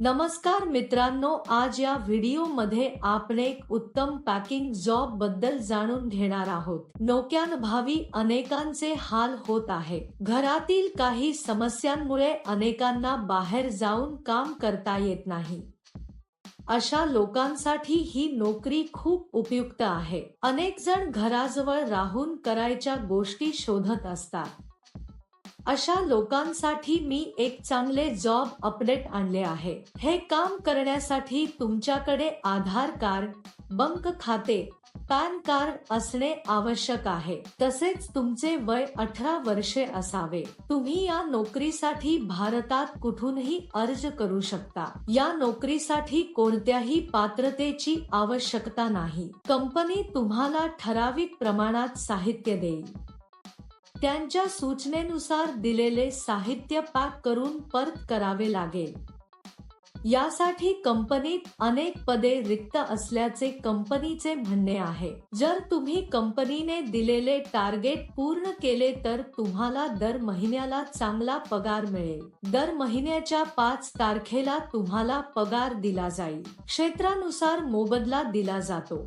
नमस्कार मित्रांनो आज या व्हिडिओमध्ये आपण एक उत्तम पॅकिंग जॉबबद्दल जाणून घेणार आहोत. नोक्यानभावी अनेकांचे हाल होत आहे. घरातील काही समस्यांमुळे अनेकांना बाहेर जाऊन काम करता येत नाही. अशा लोकांसाठी ही नोकरी खूप उपयुक्त आहे. अनेक जण घराजवळ राहून करायच्या गोष्टी शोधत असतात. अशा लोकांसाठी मी एक चांगले जॉब अपडेट आणले आहे. हे काम करण्यासाठी तुमच्याकडे आधार कार्ड बंक खाते पॅन कार्ड असणे आवश्यक आहे. तसेच तुमचे वय अठरा वर्षे असावे. तुम्ही या नोकरीसाठी भारतात कुठूनही अर्ज करू शकता. या नोकरीसाठी कोणत्याही पात्रतेची आवश्यकता नाही. कंपनी तुम्हाला ठराविक प्रमाणात साहित्य देईल. त्यांच्या सूचनेनुसार दिलेले साहित्य पॅक करून परत करावे लागेल. यासाठी कंपनीत अनेक पदे रिक्त असल्याचे कंपनीचे म्हणणे आहे. जर तुम्ही कंपनीने दिलेले टार्गेट पूर्ण केले तर तुम्हाला दर महिन्याला चांगला पगार मिळेल. दर महिन्याच्या पाच तारखेला तुम्हाला पगार दिला जाईल. क्षेत्रानुसार मोबदला दिला जातो.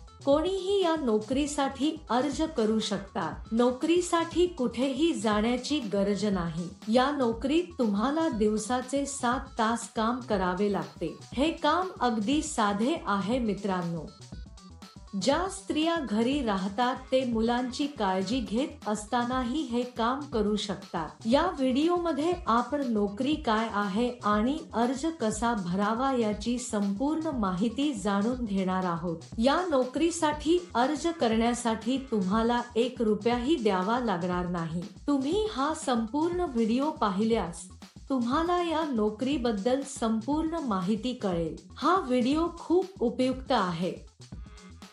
कोणीही या नोकरीसाठी अर्ज करू शकतात. नोकरीसाठी कुठेही जाण्याची गरज नाही. या नोकरीत तुम्हाला दिवसाचे सात तास काम करावे लागते. हे काम अगदी साधे आहे मित्रांनो. ज्या स्त्रिया घरी राहतात ते मुलांची काळजी घेत असतानाही हे काम करू शकतात. या व्हिडिओमध्ये आपण नोकरी काय आहे आणि अर्ज कसा भरावा याची संपूर्ण माहिती जाणून घेणार आहोत. या नोकरीसाठी अर्ज करण्यासाठी तुम्हाला एक रुपयाही द्यावा लागणार नाही. तुम्ही हा संपूर्ण व्हिडिओ पाहिल्यास तुम्हाला या नोकरीबद्दल संपूर्ण माहिती कळेल. हा व्हिडिओ खूप उपयुक्त आहे.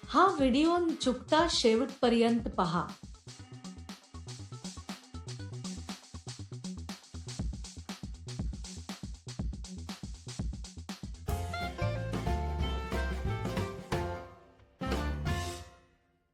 हा व्हिडिओ चुकता शेवटपर्यंत पहा.